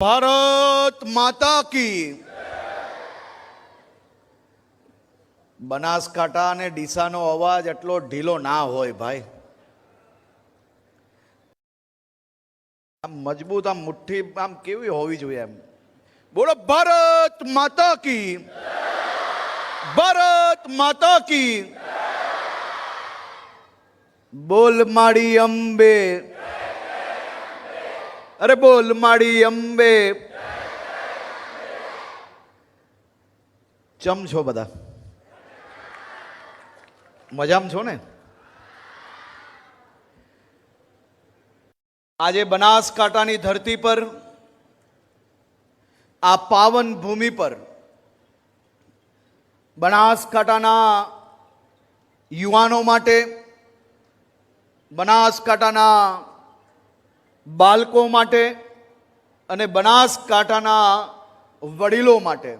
ભારત માતા કી. બનાસકાંઠા અને ડીસાનો અવાજ એટલો ઢીલો ના હોય ભાઈ. આમ મજબૂત, આમ મુઠ્ઠી, આમ કેવી હોવી જોઈએ એમ. બોલો, ભારત માતા કી. ભારત માતા કી. બોલ માડી અંબે. અરે બોલ માડી અંબે. ચમ છો બધા? મજામાં છો ને? આજે બનાસકાંઠાની ધરતી પર, આ પાવન ભૂમિ પર, બનાસકાંઠાના યુવાનો માટે, બનાસકાંઠાના બાળકો માટે અને બનાસકાંઠાના વડીલો માટે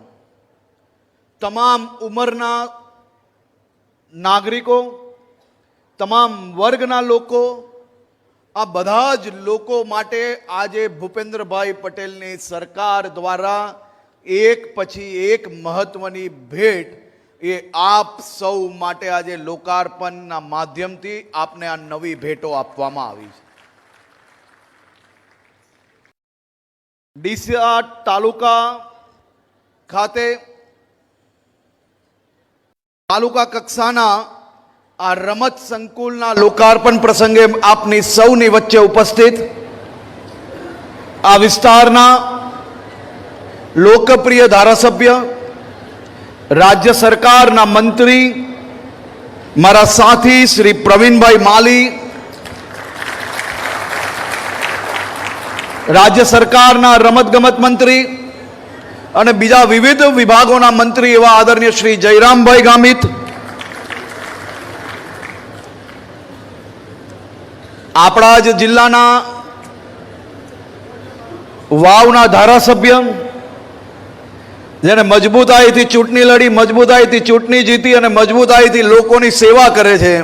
તમામ ઉંમરના નાગરિકો, તમામ વર્ગના લોકો, આ બધા જ લોકો માટે આજે ભૂપેન્દ્રભાઈ પટેલની સરકાર દ્વારા એક પછી એક મહત્વની ભેટ એ આપ સૌ માટે આજે લોકાર્પણના માધ્યમથી આપને આ નવી ભેટો આપવામાં આવી છે. ડીસા તાલુકા ખાતે તાલુકા કક્ષાના આ રમત સંકુલના લોકાર્પણ પ્રસંગે આપની સૌની વચ્ચે ઉપસ્થિત આ વિસ્તારના લોકપ્રિય ધારાસભ્ય, રાજ્ય સરકારના મંત્રી, મારા સાથી શ્રી પ્રવીણભાઈ માલી રાજ્ય સરકારના રમતગમત મંત્રી અને બીજા વિવિધ વિભાગોના મંત્રી એવા આદરણીય શ્રી જયરામભાઈ ગામિત. આપણા જ જિલ્લાના વાવના ધારાસભ્ય, જેને મજબૂતાઈથી ચૂંટણી લડી, મજબૂતાઈથી ચૂંટણી જીતી અને મજબૂતાઈથી લોકોની સેવા કરે છે.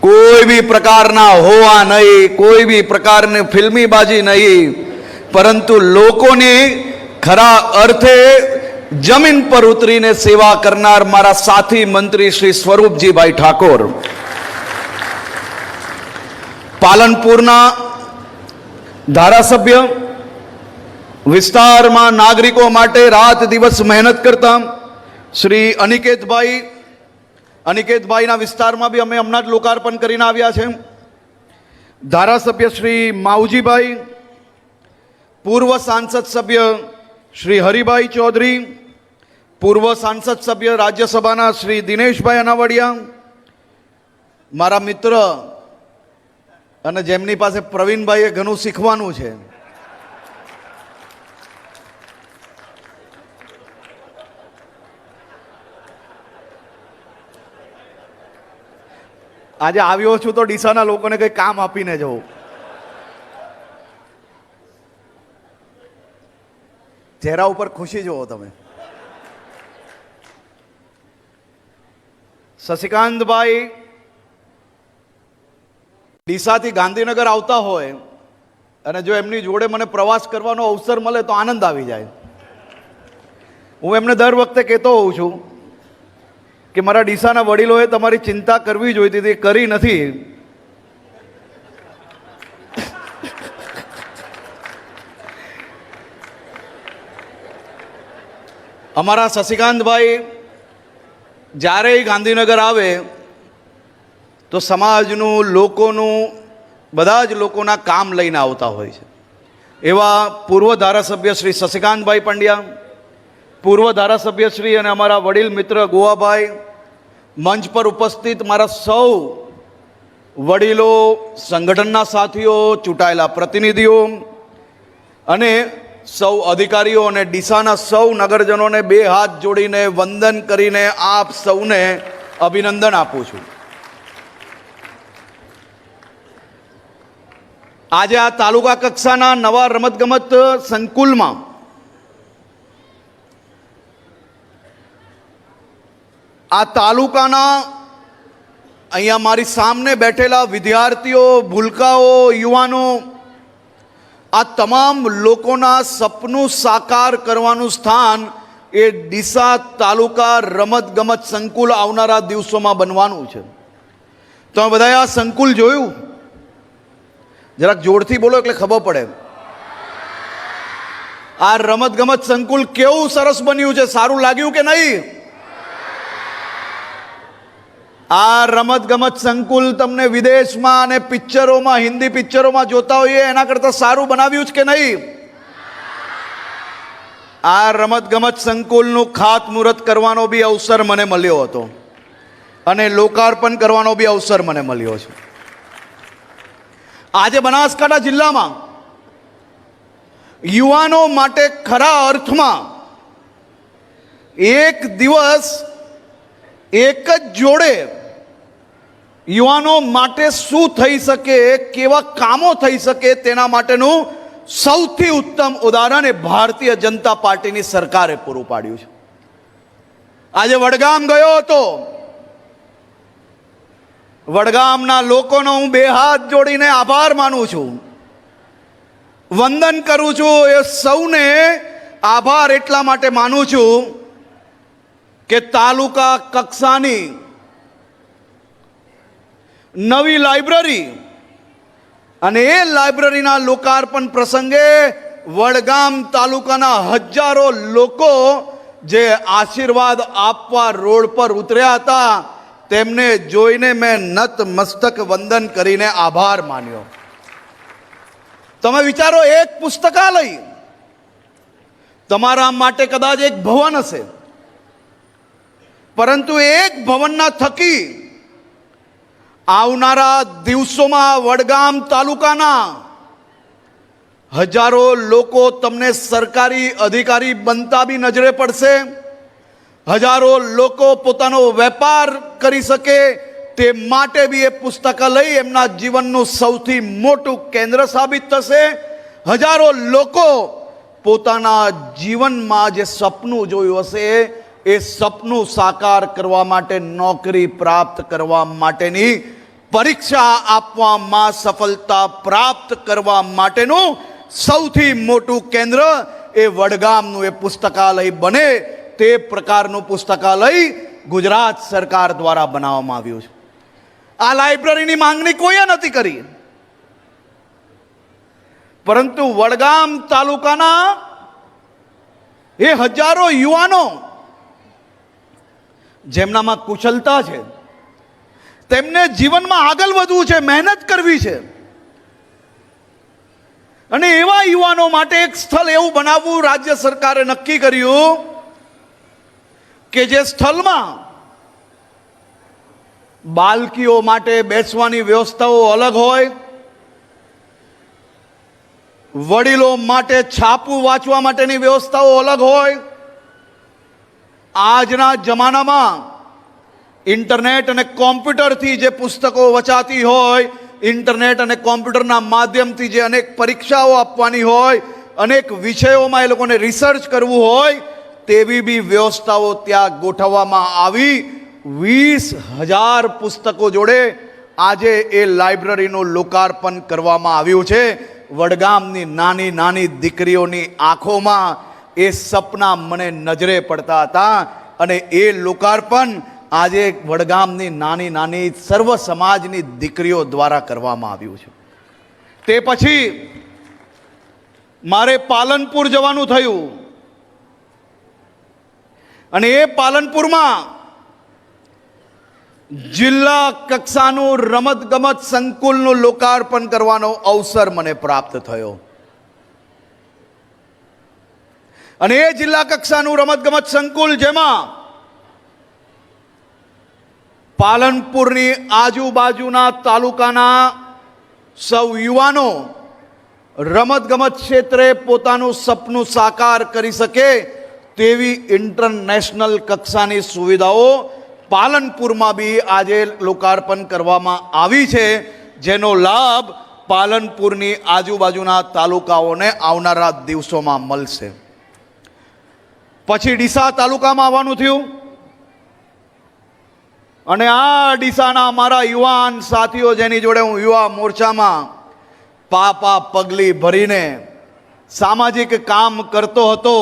કોઈ બી પ્રકારના હોવા નહીં, કોઈ બી પ્રકારની ફિલ્મીબાજી નહીં. પરંતુ લોકોની ખરા અર્થે જમીન પર ઉતરીને સેવા કરનાર મારા સાથી મંત્રી શ્રી સ્વરૂપજીભાઈ ઠાકોર. પાલનપુરના ધારાસભ્ય, વિસ્તારમાં નાગરિકો માટે રાત દિવસ મહેનત કરતા શ્રી અનિકેતભાઈ અનિકેતભાઈના વિસ્તારમાં બી અમે હમણાં જ લોકાર્પણ કરીને આવ્યા છે. ધારાસભ્ય શ્રી માવજીભાઈ, પૂર્વ સાંસદ સભ્ય શ્રી હરિભાઈ ચૌધરી, પૂર્વ સાંસદ સભ્ય રાજ્યસભાના શ્રી દિનેશભાઈ અનાવડિયા, મારા મિત્ર અને જેમની પાસે પ્રવીણભાઈએ ઘણું શીખવાનું છે. આજે આવ્યો છું તો ડીસાના લોકોને કંઈ કામ આપીને જવું. ચહેરા ઉપર ખુશી જુઓ તમે. શશિકાંતભાઈ ડીસાથી ગાંધીનગર આવતા હોય અને જો એમની જોડે મને પ્રવાસ કરવાનો અવસર મળે તો આનંદ આવી જાય. હું એમને દર વખતે કહેતો હોઉં છું કે મારા ડીસાના વડીલોએ તમારી ચિંતા કરવી જોઈતી હતી, કરી નથી. અમારા શશિકાંતભાઈ જ્યારે ગાંધીનગર આવે, તો સમાજનું, લોકોનું, બધા જ લોકોના કામ લઈને આવતા હોય છે. એવા પૂર્વ ધારાસભ્ય શ્રી શશિકાંતભાઈ પંડ્યા, પૂર્વ ધારાસભ્ય શ્રી અને અમારા વડીલ મિત્ર ગોવાભાઈ મંચ પર ઉપસ્થિત મારા સૌ વડીલો, સંગઠનના સાથીઓ, ચૂંટાયેલા પ્રતિનિધિઓ અને સૌ અધિકારીઓ અને ડીસાના સૌ નગરજનોને બે હાથ જોડીને વંદન કરીને આપ સૌને અભિનંદન આપું છું. આજે આ તાલુકા કક્ષાના નવા રમતગમત સંકુલમાં આ તાલુકાના અહીંયા મારી સામે બેઠેલા વિદ્યાર્થીઓ, ભૂલકાઓ, યુવાનો, આ તમામ લોકોના સપનું સાકાર કરવાનું સ્થાન એ ડીસા તાલુકા રમત ગમત સંકુલ આવનારા દિવસોમાં બનવાનું છે. તમે બધાએ આ સંકુલ જોયું? જરાક જોરથી બોલો એટલે ખબર પડે. આ રમત ગમત સંકુલ કેવું સરસ બન્યું છે? સારું લાગ્યું કે નહીં? આ રમત ગમત સંકુલ તમને વિદેશમાં અને પિક્ચરોમાં, હિન્દી પિક્ચરોમાં જોતા હોઈએ, એના કરતાં સારું બનાવ્યું છે કે નહીં? આ રમત ગમત સંકુલનું ખાતમુહૂર્ત કરવાનો બી અવસર મને મળ્યો હતો. અને લોકાર્પણ કરવાનો બી અવસર મને મળ્યો છે. આજે બનાસકાંઠા જિલ્લામાં યુવાનો માટે ખરા અર્થમાં એક દિવસ એક જ જોડે યુવાનો માટે શું થઈ શકે, કેવા કામો થઈ શકે તેના માટેનું સૌથી ઉત્તમ ઉદાહરણ એ ભારતીય જનતા પાર્ટીની સરકારે પૂરું પાડ્યું છે. આજે વડગામ ગયો હતો. વડગામના લોકોનો હું બે હાથ જોડીને આભાર માનું છું. વંદન કરું છું એ સૌને આભાર એટલા માટે માનું છું કે તાલુકા કક્ષાની નવી લાઇબ્રેરી. અને એ લાઇબ્રેરીના લોકાર્પણ પ્રસંગે વડગામ તાલુકાના હજારો લોકો જે આશીર્વાદ આપવા રોડ પર ઉતર્યા હતા, તેમને જોઈને મેં નત મસ્તક વંદન કરીને આભાર માન્યો. તમે વિચારો, એક પુસ્તકાલય તમારા માટે કદાચ એક ભવન હશે. પરંતુ એક ભવનના થકી આવનારા દિવસોમાં વડગામ તાલુકાના હજારો લોકો તમને સરકારી અધિકારી બનતા બી નજરે પડશે. હજારો લોકો પોતાનો વેપાર કરી શકે તે માટે બી એ પુસ્તકાલય એમના જીવનનું સૌથી મોટું કેન્દ્ર સાબિત થશે. હજારો લોકો પોતાના જીવનમાં જે સપનું જોયું હશે, એ સપનું સાકાર કરવા માટે નોકરી પ્રાપ્ત કરવા માટેની પરીક્ષા આપવામાં સફળતા પ્રાપ્ત કરવા માટેનું સૌથી મોટું કેન્દ્ર એ વડગામનું એ પુસ્તકાલય બને તે પ્રકારનું પુસ્તકાલય ગુજરાત સરકાર દ્વારા બનાવવામાં આવ્યું છે. આ લાઇબ્રેરીની માંગણી કોઈએ નથી કરી? પરંતુ વડગામ તાલુકાના એ હજારો યુવાનો જેમનામાં કુશળતા છે તેમને જીવનમાં આગળ વધવું છે, મહેનત કરવી છે. અને એવા યુવાનો માટે એક સ્થળ એવું બનાવવું રાજ્ય સરકારે નક્કી કર્યું કે જે સ્થળમાં બાલકીઓ માટે બેસવાની વ્યવસ્થાઓ અલગ હોય, વડીલો માટે છાપું વાંચવા માટેની વ્યવસ્થાઓ અલગ હોય, આજના જમાનામાં ઇન્ટરનેટ અને કોમ્પ્યુટરથી જે પુસ્તકો વચાતી હોય, ઇન્ટરનેટ અને કોમ્પ્યુટરના માધ્યમથી જે અનેક પરીક્ષાઓ આપવાની હોય, અનેક વિષયોમાં એ લોકોને રિસર્ચ કરવું હોય, તેવી બી વ્યવસ્થાઓ ત્યાં ગોઠવવામાં આવી. વીસ હજાર પુસ્તકો જોડે આજે એ લાઇબ્રેરીનું લોકાર્પણ કરવામાં આવ્યું છે. વડગામની નાની નાની દીકરીઓની આંખોમાં એ સપના મને નજરે પડતા હતા અને એ લોકાર્પણ આજે વડગામની નાની નાની સર્વ સમાજની દીકરીઓ દ્વારા કરવામાં આવ્યું છે. તે પછી મારે પાલનપુર જવાનું થયું. અને એ પાલનપુરમાં જિલ્લા કક્ષાનું રમત ગમત સંકુલનું લોકાર્પણ કરવાનો અવસર મને પ્રાપ્ત થયો. અને એ જિલ્લા કક્ષાનું રમત ગમત સંકુલ જેમાં પાલનપુરની આજુબાજુના તાલુકાના સૌ યુવાનો રમતગમત ક્ષેત્રે પોતાનું સપનું સાકાર કરી શકે તેવી ઇન્ટરનેશનલ કક્ષાની સુવિધાઓ પાલનપુરમાં બી આજે લોકાર્પણ કરવામાં આવી છે, જેનો લાભ પાલનપુરની આજુબાજુના તાલુકાઓને આવનારા દિવસોમાં મળશે. પછી ડીસા તાલુકામાં આવવાનું થયું. અને આ ડીસાના મારા યુવાન સાથીઓ જેની જોડે હું યુવા મોરચામાં પાપા પગલી ભરીને સામાજિક કામ કરતો હતો,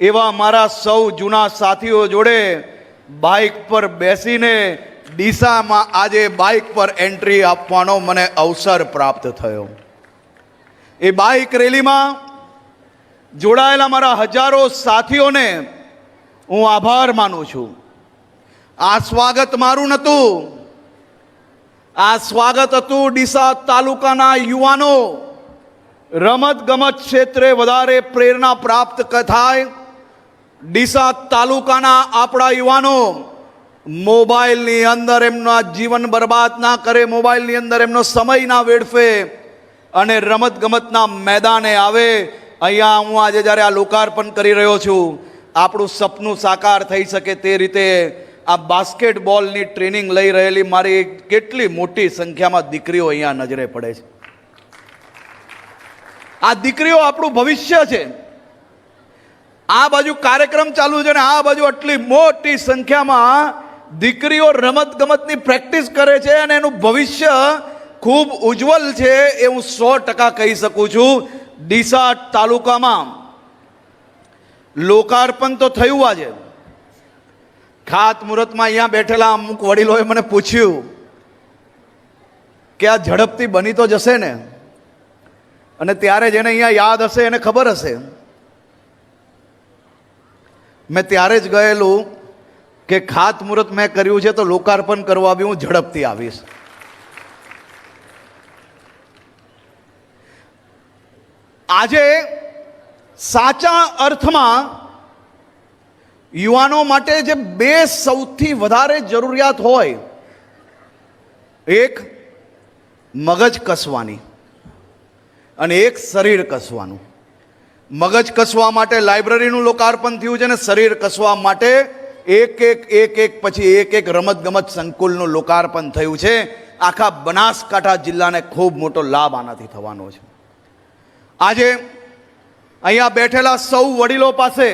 એવા મારા સૌ જૂના સાથીઓ જોડે બાઇક પર બેસીને ડીસામાં આજે બાઇક પર એન્ટ્રી આપવાનો મને અવસર પ્રાપ્ત થયો. એ બાઇક રેલીમાં જોડાયેલા મારા હજારો સાથીઓને હું આભાર માનું છું. આ સ્વાગત મારું નહોતું. આ સ્વાગત હતું ડીસા તાલુકાના યુવાનો. રમત ગમત ક્ષેત્રે વધારે પ્રેરણા પ્રાપ્ત થાય. ડીસા તાલુકાના આપણા યુવાનો, મોબાઈલની અંદર એમના જીવન બરબાદ ના કરે, મોબાઈલની અંદર એમનો સમય ના વેડફે અને રમત ગમતના મેદાને આવે. અહીંયા હું આજે જ્યારે આ લોકાર્પણ કરી રહ્યો છું, આપણું સપનું સાકાર થઈ શકે તે રીતે આ બાસ્કેટબોલની ટ્રેનિંગ લઈ રહેલી મારી કેટલી મોટી સંખ્યામાં દીકરીઓ અહીંયા નજરે પડે છે. આ દીકરીઓ આપણું ભવિષ્ય છે. આ બાજુ કાર્યક્રમ ચાલુ છે ને આ બાજુ આટલી મોટી સંખ્યામાં દીકરીઓ રમત ગમતની પ્રેક્ટિસ કરે છે અને એનું ભવિષ્ય ખૂબ ઉજ્જવલ છે એ હું સો ટકા કહી શકું છું. ડીસા તાલુકામાં લોકાર્પણ તો થયું આજે. ખાત મુહૂર્તમાં અહીંયા બેઠેલા અમુક વડીલોએ મને પૂછ્યું કે આ ઝડપથી બની તો જશે ને? અને ત્યારે જેને અહીંયા યાદ હશે એને ખબર હશે? મેં ત્યારે જ ગયેલું કે ખાત મુહૂર્ત મેં કર્યું છે તો લોકાર્પણ કરવા બી હું ઝડપથી આવીશ. આજે સાચા અર્થમાં યુવાનો માટે જે બે સૌથી વધારે જરૂરિયાત હોય, એક મગજ કસવાની અને એક શરીર કસવાનું. મગજ કસવા માટે લાઇબ્રેરીનું લોકાર્પણ થયું છે અને શરીર કસવા માટે એક એક એક એક, પછી એક એક રમત ગમત સંકુલનું લોકાર્પણ થયું છે. આખા બનાસકાંઠા જિલ્લાને ખૂબ મોટો લાભ આનાથી થવાનો છે. આજે અહીંયા બેઠેલા સૌ વડીલો પાસે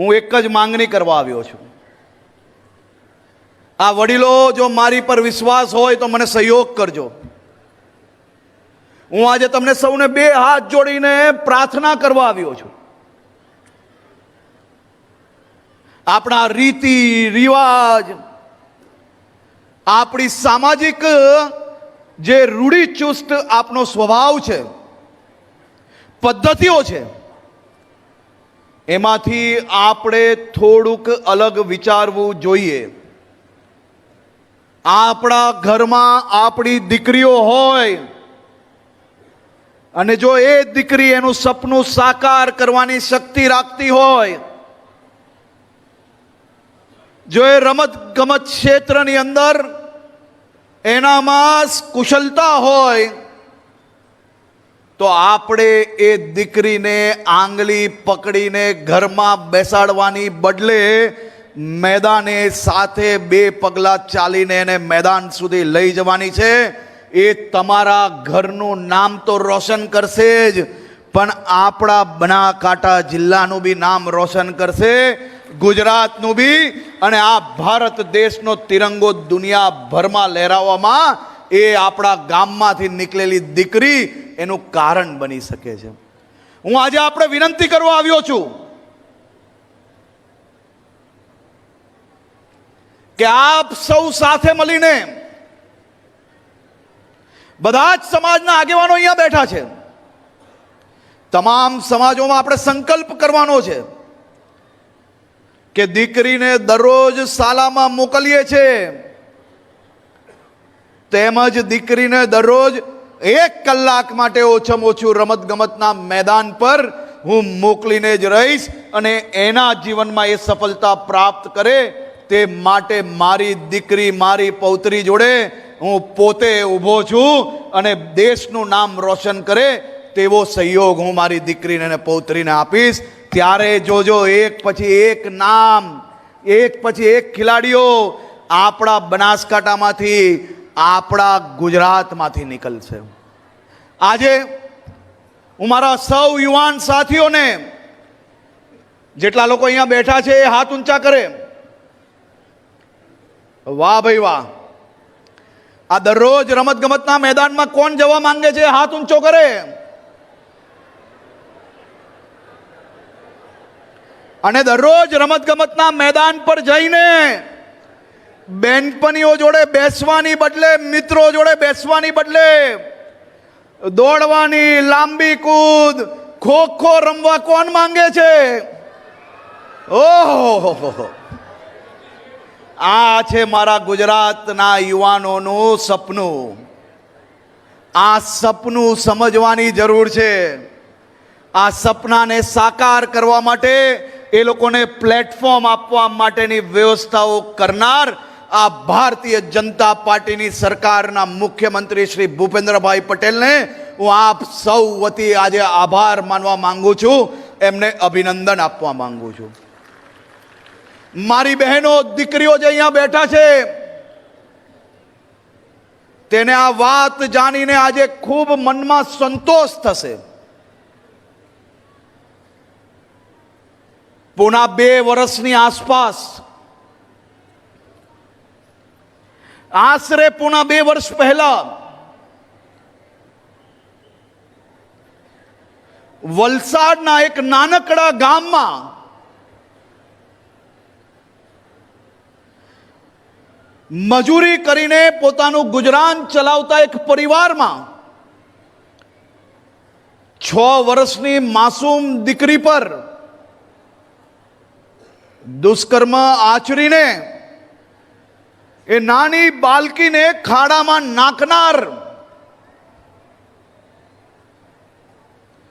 હું એક જ માંગણી કરવા આવ્યો છું. આ વડીલો, જો મારી પર વિશ્વાસ હોય તો મને સહયોગ કરજો. હું આજે તમને સૌને બે હાથ જોડીને પ્રાર્થના કરવા આવ્યો છું. આપણા રીતિ, રિવાજ, આપણી સામાજિક જે રૂઢિચુસ્ત આપનો સ્વભાવ છે, પદ્ધતિઓ છે એમાંથી આપણે થોડુંક અલગ વિચારવું જોઈએ. આપણા ઘરમાં આપણી દીકરીઓ હોય, અને જો એ દીકરી એનું સપનું સાકાર કરવાની શક્તિ રાખતી હોય, જો એ રમત ગમત ક્ષેત્રની અંદર એનામાં કુશળતા હોય તો આપણે એ દીકરીને આંગળી પકડીને ઘરમાં બેસાડવાની બદલે મેદાને સાથે બે પગલાં ચાલીને એને મેદાન સુધી લઈ જવાની છે. એ તમારા ઘરનું નામ તો રોશન કરશે જ, પણ આપણા બનાકાંઠા જિલ્લાનું બી નામ રોશન કરશે, ગુજરાતનું બી, અને આ ભારત દેશનો તિરંગો દુનિયાભરમાં લહેરાવવામાં એ આપણા ગામમાંથી નીકળેલી દીકરી એનું કારણ બની શકે છે. હું આજે આપણે વિનંતી કરવા આવ્યો છું કે આપ સૌ સાથે મળીને બધા જ સમાજના આગેવાનો અહીંયા બેઠા છે. તમામ સમાજોમાં આપણે સંકલ્પ કરવાનો છે કે દીકરીને દરરોજ શાલામાં મોકલીએ છે તેમજ દીકરીને દરરોજ એક કલાક માટે ઓછામાં ઓછું રમત ગમતના મેદાન પર હું મોકલીને જ રહીશ અને એના જીવનમાં એ સફળતા પ્રાપ્ત કરે તે માટે મારી દીકરી, મારી પૌત્રી જોડે હું પોતે ઊભો છું અને દેશનું નામ રોશન કરે તેવો સહયોગ હું મારી દીકરીને અને પૌત્રીને આપીશ. ત્યારે જોજો, એક પછી એક નામ, એક પછી એક ખેલાડીઓ આપણા બનાસકાંઠામાંથી આપણા ગુજરાતમાંથી નીકળશે. આજે હું મારા સૌ યુવાન સાથીઓને જેટલા લોકો અહીંયા બેઠા છે એ હાથ ઊંચા કરે. વાહ ભાઈ વાહ. આ દરરોજ રમતગમતના મેદાનમાં કોણ જવા માંગે છે હાથ ઊંચો કરે. અને દરરોજ રમતગમતના મેદાન પર જઈને બેનપણીઓ જોડે બેસવાની બદલે, મિત્રો જોડે બેસવાની બદલે, દોડવાની લાંબી કૂદ ખો ખો રમવા કોણ માંગે છે? ઓહો આ છે મારા ગુજરાતના યુવાનોનું સપનું. આ સપનું સમજવાની જરૂર છે. આ સપનાને સાકાર કરવા માટે એ લોકોને પ્લેટફોર્મ આપવા માટેની વ્યવસ્થાઓ કરનાર આ ભારતીય જનતા પાર્ટીની સરકારના મુખ્યમંત્રી શ્રી ભૂપેન્દ્રભાઈ પટેલને હું આપ સૌ વતી આજે આભાર માનવા માંગુ છું, એમને અભિનંદન આપવા માંગુ છું. મારી બહેનો, દીકરીઓ જે અહીંયા બેઠા છે, તેને આ વાત જાણીને આજે ખૂબ મનમાં સંતોષ થશે. પૂના બે વર્ષની આસપાસ આશરે પૂણા બે વર્ષ પહેલા વલસાડના એક નાનકડા ગામમાં મજૂરી કરીને પોતાનું ગુજરાન ચલાવતા એક પરિવારમાં છ વર્ષની માસૂમ દીકરી પર દુષ્કર્મ આચરીને એ નાની બાલકીને ખાડામાં નાખનાર.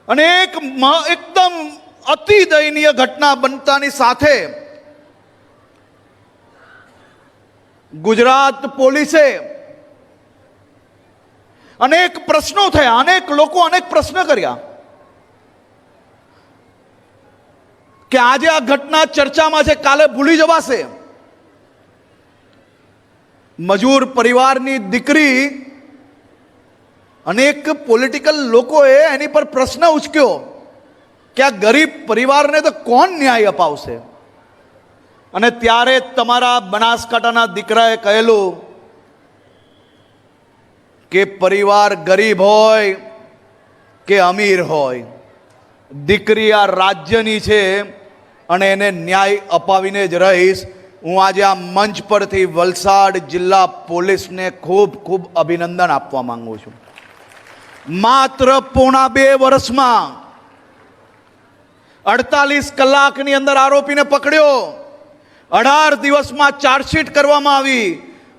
અને એક એકદમ અતિ દયનીય ઘટના બનતાની સાથે ગુજરાત પોલીસે અનેક પ્રશ્નો થયા, અનેક લોકો અનેક પ્રશ્ન કર્યા કે આજે આ ઘટના ચર્ચામાં છે, કાલે ભૂલી જવાશે. મજૂર પરિવારની દીકરી અનેક પોલિટિકલ લોકોએ એની પર પ્રશ્ન ઉચક્યો કે આ ગરીબ પરિવારને તો કોણ ન્યાય અપાવશે? અને ત્યારે તમારા બનાસકાંઠાના દીકરાએ કહેલું કે પરિવાર ગરીબ હોય કે અમીર હોય, દીકરી આ રાજ્યની છે અને એને ન્યાય અપાવીને જ રહીશ. હું આજે આ મંચ પરથી વલસાડ જિલ્લા પોલીસને ખૂબ ખૂબ અભિનંદન આપવા માંગુ છું. માત્ર પોણા બે વર્ષમાં અડતાલીસ કલાકની અંદર આરોપીને પકડ્યો. અઢાર દિવસમાં ચાર્જશીટ કરવામાં આવી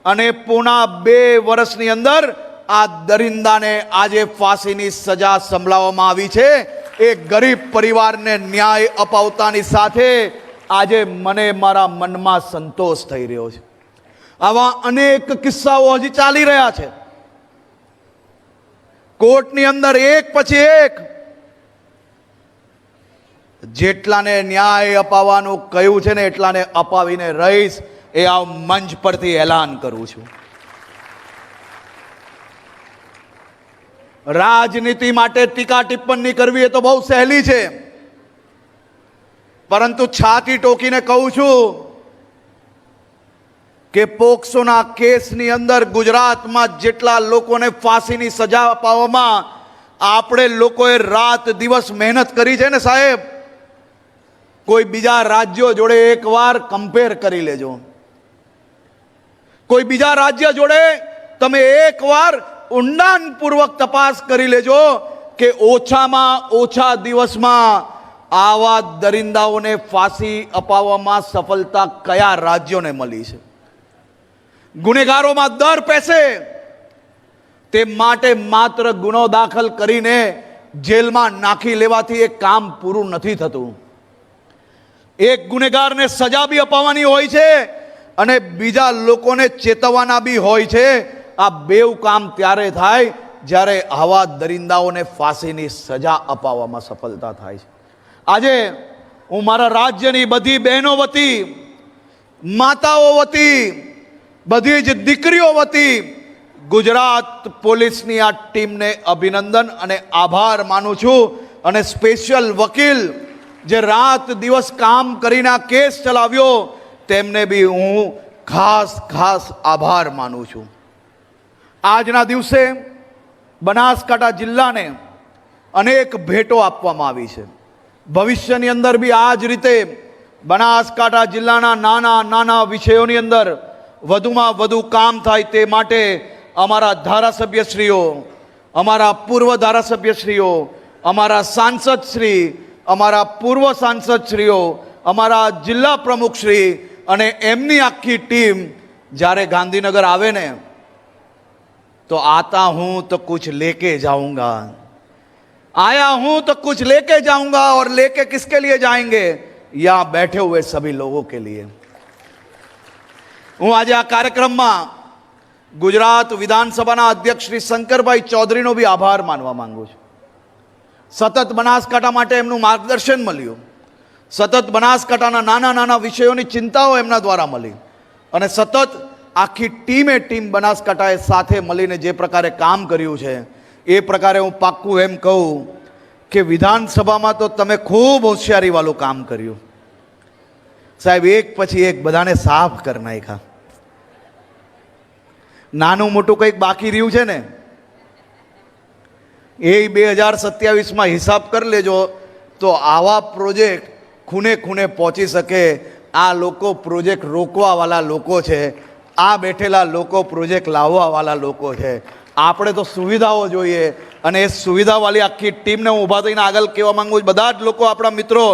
અને પૂણા બે વર્ષની અંદર આ દરિંદાને આજે ફાંસીની સજા સંભળાવવામાં આવી છે. એ ગરીબ પરિવારને ન્યાય અપાવતાની સાથે આજે મને મારા મનમાં સંતોષ થઈ રહ્યો છે. આવા અનેક કિસ્સાઓ હજી ચાલી રહ્યા છે. કોર્ટની અંદર એક પછી એક જેટલાને ન્યાય અપાવવાનું કહ્યું છે ને એટલાને અપાવીને રહીશ એ આ મંચ પરથી એલાન કરું છું. રાજનીતિ માટે ટીકા ટિપ્પણી કરવી એ તો બહુ સહેલી છે. પરંતુ છાતી ટોકીને કહું છું કે પોક્સોના કેસની અંદર ગુજરાતમાં જેટલા લોકોને ફાંસીની સજા અપાવવામાં આપણે લોકોએ રાત દિવસ મહેનત કરી છે ને સાહેબ, કોઈ બીજા રાજ્યો જોડે એકવાર કમ્પેર કરી લેજો. કોઈ બીજા રાજ્ય જોડે તમે એકવાર ઊંડાણપૂર્વક તપાસ કરી લેજો કે ઓછામાં ઓછા દિવસમાં આવા દરિંદાઓને ફાંસી અપાવવામાં સફળતા કયા રાજ્યોને મળી છે? ગુનેગારોમાં દર પેસે તે માટે માત્ર ગુનો દાખલ કરીને જેલમાં નાખી લેવાથી એ કામ પૂરું નથી થતું. એક ગુનેગારને સજા બી અપાવવાની હોય છે અને બીજા લોકોને ચેતવવાના બી હોય છે. આ બેવ કામ ત્યારે થાય જ્યારે આવા દરિંદાઓને ફાંસીની સજા અપાવવામાં સફળતા થાય છે. આજે હું મારા રાજ્યની બધી બહેનો વતી, માતાઓ વતી, બધી જ દીકરીઓ વતી ગુજરાત પોલીસની આ ટીમને અભિનંદન અને આભાર માનું છું અને સ્પેશિયલ વકીલ જે રાત દિવસ કામ કરીને આ કેસ ચલાવ્યો, તેમને બી હું ખાસ ખાસ આભાર માનું છું. આજના દિવસે બનાસકાંઠા જિલ્લાને અનેક ભેટો આપવામાં આવી છે. ભવિષ્યની અંદર બી આ જ રીતે બનાસકાંઠા જિલ્લાના નાના નાના વિષયોની અંદર વધુમાં વધુ કામ થાય તે માટે અમારા ધારાસભ્યશ્રીઓ, અમારા પૂર્વ ધારાસભ્યશ્રીઓ, અમારા સાંસદશ્રી અમારા પૂર્વ સાંસદશ્રીઓ અમારા જિલ્લા પ્રમુખશ્રી અને એમની આખી ટીમ જ્યારે ગાંધીનગર આવે ને, તો આતા હું તો કુછ લેકે જાઉંગા. आया हूं तो कुछ लेके जाऊंगा और लेके किसके लिए जाएंगे यहां बैठे हुए सभी लोगों के लिए હું આજે આ કાર્યક્રમમાં ગુજરાત વિધાનસભાના અધ્યક્ષ શ્રી શંકરભાઈ ચૌધરીનો બી આભાર માનવા માંગુ છું સતત બનાસકાંઠા માટે એમનું માર્ગદર્શન મળ્યું સતત બનાસકાંઠાના નાના નાના વિષયોની ચિંતાઓ એમના દ્વારા મળી અને સતત આખી ટીમે ટીમ બનાસકાંઠાએ સાથે મળીને જે પ્રકારે કામ કર્યું છે એ પ્રકારે હું પાક્કું એમ કહું કે વિધાનસભામાં તો તમે ખૂબ હોશિયારીવાળું કામ કર્યું. સાહેબ, એક પછી એક બધાને સાફ કરી નાખ્યા. નાનું મોટું કંઈક બાકી રહ્યું છે ને? એ બે હજાર સત્યાવીસમાં હિસાબ કરી લેજો તો આવા પ્રોજેક્ટ ખૂણે ખૂણે પહોંચી શકે. આ લોકો પ્રોજેક્ટ રોકવાવાળા લોકો છે. આ બેઠેલા લોકો પ્રોજેક્ટ લાવવાવાળા લોકો છે. આપણે તો સુવિધાઓ જોઈએ અને એ સુવિધાવાળી આખી ટીમને હું ઊભા થઈને આગળ કહેવા માંગુ છું. બધા જ લોકો આપણા મિત્રો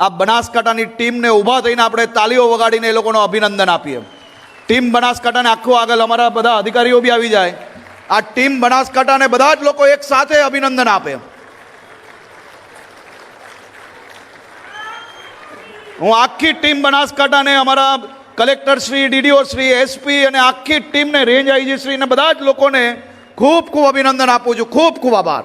આ બનાસકાંઠાની ટીમને ઊભા થઈને આપણે તાલીઓ વગાડીને એ લોકોનો અભિનંદન આપીએ. ટીમ બનાસકાંઠાને આખું આગળ અમારા બધા અધિકારીઓ બી આવી જાય. આ ટીમ બનાસકાંઠાને બધા જ લોકો એક સાથે અભિનંદન આપે. હું આખી ટીમ બનાસકાંઠાને અમારા collector Shri DDO Shri SP અને આખી ટીમને રેન્જ આઈજી શ્રી અને બધા જ લોકોને ખૂબ ખૂબ અભિનંદન આપું છું. ખૂબ ખૂબ આભાર.